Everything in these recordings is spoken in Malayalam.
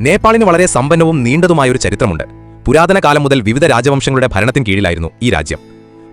നേപ്പാളിന് വളരെ സമ്പന്നവും നീണ്ടതുമായ ഒരു ചരിത്രമുണ്ട്. പുരാതന കാലം മുതൽ വിവിധ രാജവംശങ്ങളുടെ ഭരണത്തിന് കീഴിലായിരുന്നു ഈ രാജ്യം.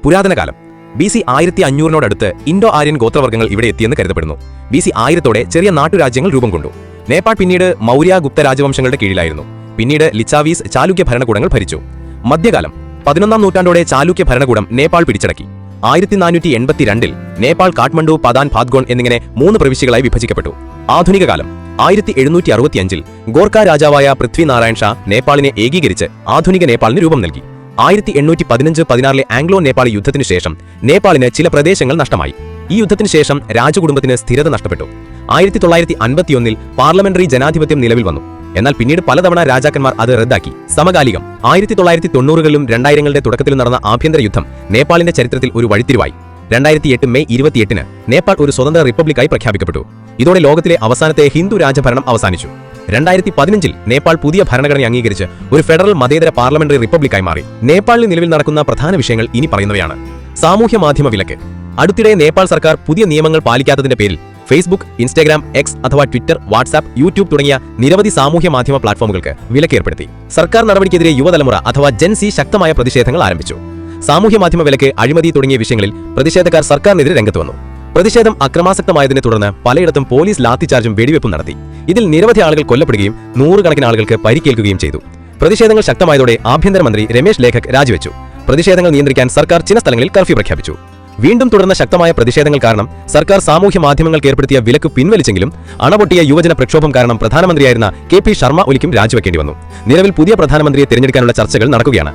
പുരാതന കാലം. ബി സി ആയിരത്തി അഞ്ഞൂറിനോടടുത്ത് ഇൻഡോ ആര്യൻ ഗോത്രവർഗങ്ങൾ ഇവിടെ എത്തിയെന്ന് കരുതപ്പെടുന്നു. ബി സി ആയിരത്തോടെ ചെറിയ നാട്ടുരാജ്യങ്ങൾ രൂപം കൊണ്ടു. നേപ്പാൾ പിന്നീട് മൗര്യ ഗുപ്ത രാജവംശങ്ങളുടെ കീഴിലായിരുന്നു. പിന്നീട് ലിച്ചാവീസ് ചാലുക്യ ഭരണകൂടങ്ങൾ ഭരിച്ചു. മധ്യകാലം. പതിനൊന്നാം നൂറ്റാണ്ടോടെ ചാലുക്യ ഭരണകൂടം നേപ്പാൾ പിടിച്ചടക്കി. ആയിരത്തി നാനൂറ്റി എൺപത്തിരണ്ടിൽ നേപ്പാൾ കാഠ്മണ്ഡു പദാൻ ഭാദ്ഗോൺ എന്നിങ്ങനെ മൂന്ന് പ്രവിശ്യകളായി വിഭജിക്കപ്പെട്ടു. ആധുനിക കാലം. ആയിരത്തി എഴുന്നൂറ്റി അറുപത്തിയഞ്ചിൽ ഗോർക്ക രാജാവായ പൃഥ്വിനാരായൺ ഷാ നേപ്പാളിനെ ഏകീകരിച്ച് ആധുനിക നേപ്പാളിന് രൂപം നൽകി. ആയിരത്തി എണ്ണൂറ്റി പതിനഞ്ച് പതിനാറിലെ ആംഗ്ലോ നേപ്പാളി യുദ്ധത്തിനു ശേഷം നേപ്പാളിന് ചില പ്രദേശങ്ങൾ നഷ്ടമായി. ഈ യുദ്ധത്തിന് ശേഷം രാജകുടുംബത്തിന് സ്ഥിരത നഷ്ടപ്പെട്ടു. ആയിരത്തി തൊള്ളായിരത്തി അൻപത്തിയൊന്നിൽ പാർലമെന്ററി ജനാധിപത്യം നിലവിൽ വന്നു. എന്നാൽ പിന്നീട് പലതവണ രാജാക്കന്മാർ അത് റദ്ദാക്കി. സമകാലികം ആയിരത്തി തൊള്ളായിരത്തി തൊണ്ണൂറുകളിലും രണ്ടായിരങ്ങളുടെ തുടക്കത്തിൽ നടന്ന ആഭ്യന്തര യുദ്ധം നേപ്പാളിന്റെ ചരിത്രത്തിൽ ഒരു വഴിത്തിരിവായി. രണ്ടായിരത്തി എട്ട് മെയ് ഇരുപത്തിയെട്ടിന് നേപ്പാൾ ഒരു സ്വതന്ത്ര റിപ്പബ്ലിക്കായി പ്രഖ്യാപിക്കപ്പെട്ടു. ഇതോടെ ലോകത്തിലെ അവസാനത്തെ ഹിന്ദു രാജഭരണം അവസാനിച്ചു. രണ്ടായിരത്തി പതിനഞ്ചിൽ നേപ്പാൾ പുതിയ ഭരണഘടന അംഗീകരിച്ച് ഒരു ഫെഡറൽ മതേതര പാർലമെന്ററി റിപ്പബ്ലിക്കായി മാറി. നേപ്പാളിൽ നിലവിൽ നടക്കുന്ന പ്രധാന വിഷയങ്ങൾ ഇനി പറയുന്നവയാണ്. സാമൂഹ്യ മാധ്യമ വിലക്ക്. അടുത്തിടെ നേപ്പാൾ സർക്കാർ പുതിയ നിയമങ്ങൾ പാലിക്കാത്തതിന്റെ പേരിൽ ഫേസ്ബുക്ക് ഇൻസ്റ്റാഗ്രാം എക്സ് അഥവാ ട്വിറ്റർ വാട്സാപ്പ് യൂട്യൂബ് തുടങ്ങിയ നിരവധി സാമൂഹ്യ മാധ്യമ പ്ലാറ്റ്ഫോമുകൾക്ക് വിലക്കേർപ്പെടുത്തി സർക്കാർ നടപടിക്കെതിരെ യുവതലമുറ അഥവാ ജെൻസി ശക്തമായ പ്രതിഷേധങ്ങൾ ആരംഭിച്ചു. സാമൂഹ്യ മാധ്യമ വിലക്ക് അഴിമതി തുടങ്ങിയ വിഷയങ്ങളിൽ പ്രതിഷേധക്കാർ സർക്കാരിനെതിരെ രംഗത്ത് വന്നു. പ്രതിഷേധം അക്രമാസക്തമായതിനെ തുടർന്ന് പലയിടത്തും പോലീസ് ലാത്തിചാർജും വെടിവെപ്പും നടത്തി. ഇതിൽ നിരവധി ആളുകൾ കൊല്ലപ്പെടുകയും നൂറുകണക്കിന് ആളുകൾക്ക് പരിക്കേൽക്കുകയും ചെയ്തു. പ്രതിഷേധങ്ങൾ ശക്തമായതോടെ ആഭ്യന്തരമന്ത്രി രമേശ് ലേഖക് രാജിവെച്ചു. പ്രതിഷേധങ്ങൾ നിയന്ത്രിക്കാൻ സർക്കാർ ചില സ്ഥലങ്ങളിൽ കർഫ്യൂ പ്രഖ്യാപിച്ചു. വീണ്ടും തുടർന്ന ശക്തമായ പ്രതിഷേധങ്ങൾ കാരണം സർക്കാർ സാമൂഹ്യ മാധ്യമങ്ങൾക്ക് ഏർപ്പെടുത്തിയ വിലക്ക് പിൻവലിച്ചെങ്കിലും അണപൊട്ടിയ യുവജന പ്രക്ഷോഭം കാരണം പ്രധാനമന്ത്രിയായിരുന്ന കെ പി ശർമ്മ ഒലിക്കും രാജിവെക്കേണ്ടി വന്നു. നിലവിൽ പുതിയ പ്രധാനമന്ത്രിയെ തിരഞ്ഞെടുക്കാനുള്ള ചർച്ചകൾ നടക്കുകയാണ്.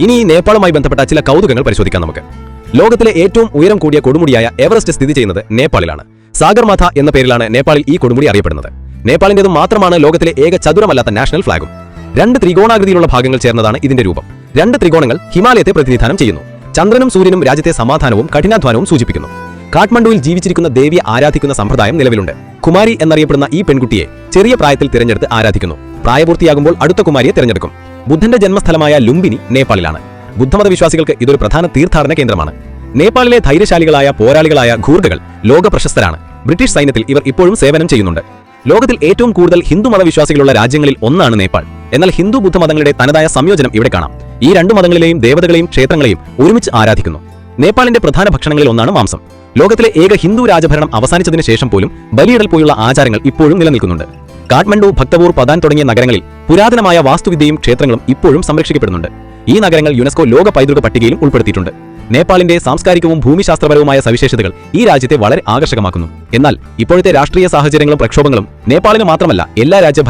ഇനി ഈ നേപ്പാളുമായി ബന്ധപ്പെട്ട ചില കൗതുകങ്ങൾ പരിശോധിക്കാം നമുക്ക്. ലോകത്തിലെ ഏറ്റവും ഉയരം കൂടിയ കൊടുമുടിയായ എവറസ്റ്റ് സ്ഥിതി ചെയ്യുന്നത് നേപ്പാളിലാണ്. സാഗർമാഥ എന്ന പേരിലാണ് നേപ്പാളിൽ ഈ കൊടുമുടി അറിയപ്പെടുന്നത്. നേപ്പാളിന്റെതും മാത്രമാണ് ലോകത്തിലെ ഏക ചതുരമല്ലാത്ത നാഷണൽ ഫ്ലാഗും. രണ്ട് ത്രികോണാകൃതിയിലുള്ള ഭാഗങ്ങൾ ചേർന്നതാണ് ഇതിന്റെ രൂപം. രണ്ട് ത്രികോണങ്ങൾ ഹിമാലയത്തെ പ്രതിനിധാനം ചെയ്യുന്നു. ചന്ദ്രനും സൂര്യനും രാജ്യത്തെ സമാധാനവും കഠിനാധ്വാനവും സൂചിപ്പിക്കുന്നു. കാഠ്മണ്ഡുവിൽ ജീവിച്ചിരിക്കുന്ന ദേവിയെ ആരാധിക്കുന്ന സമ്പ്രദായം നിലവിലുണ്ട്. കുമാരി എന്നറിയപ്പെടുന്ന ഈ പെൺകുട്ടിയെ ചെറിയ പ്രായത്തിൽ തിരഞ്ഞെടുത്ത് ആരാധിക്കുന്നു. പ്രായപൂർത്തിയാകുമ്പോൾ അടുത്ത കുമാരിയെ തിരഞ്ഞെടുക്കും. ബുദ്ധന്റെ ജന്മസ്ഥലമായ ലുംബിനി നേപ്പാളിലാണ്. ബുദ്ധമത വിശ്വാസികൾക്ക് ഇതൊരു പ്രധാന തീർത്ഥാടന കേന്ദ്രമാണ്. നേപ്പാളിലെ ധൈര്യശാലികളായ പോരാളികളായ ഘൂർഗകൾ ലോക പ്രശസ്തരാണ് ബ്രിട്ടീഷ് സൈന്യത്തിൽ ഇവർ ഇപ്പോഴും സേവനം ചെയ്യുന്നുണ്ട്. ലോകത്തിൽ ഏറ്റവും കൂടുതൽ ഹിന്ദു മതവിശ്വാസികളുള്ള രാജ്യങ്ങളിൽ ഒന്നാണ് നേപ്പാൾ. എന്നാൽ ഹിന്ദു ബുദ്ധ മതങ്ങളുടെ തനതായ സംയോജനം ഇവിടെ കാണാം. ഈ രണ്ടു മതങ്ങളിലെയും ദേവതകളെയും ക്ഷേത്രങ്ങളെയും ഒരുമിച്ച് ആരാധിക്കുന്നു. നേപ്പാളിന്റെ പ്രധാന ഭക്ഷണങ്ങളിൽ ഒന്നാണ് മാംസം. ലോകത്തിലെ ഏക ഹിന്ദു രാജഭരണം അവസാനിച്ചതിന് ശേഷം പോലും ബലിയിടൽ പോലുള്ള ആചാരങ്ങൾ ഇപ്പോഴും നിലനിൽക്കുന്നുണ്ട്. കാഠ്മണ്ഡു ഭക്തപൂർ പദാൻ തുടങ്ങിയ നഗരങ്ങളിൽ പുരാതനമായ വാസ്തുവിദ്യയും ക്ഷേത്രങ്ങളും ഇപ്പോഴും സംരക്ഷിക്കപ്പെടുന്നുണ്ട്. ഈ നഗരങ്ങൾ യുനെസ്കോ ലോക പൈതൃക പട്ടികയിലും ഉൾപ്പെടുത്തിയിട്ടുണ്ട്. നേപ്പാളിന്റെ സാംസ്കാരികവും ഭൂമിശാസ്ത്രപരവുമായ സവിശേഷതകൾ ഈ രാജ്യത്തെ വളരെ ആകർഷകമാക്കുന്നു. എന്നാൽ ഇപ്പോഴത്തെ രാഷ്ട്രീയ സാഹചര്യങ്ങളും പ്രക്ഷോഭങ്ങളും നേപ്പാളിന് മാത്രമല്ല എല്ലാ രാജ്യ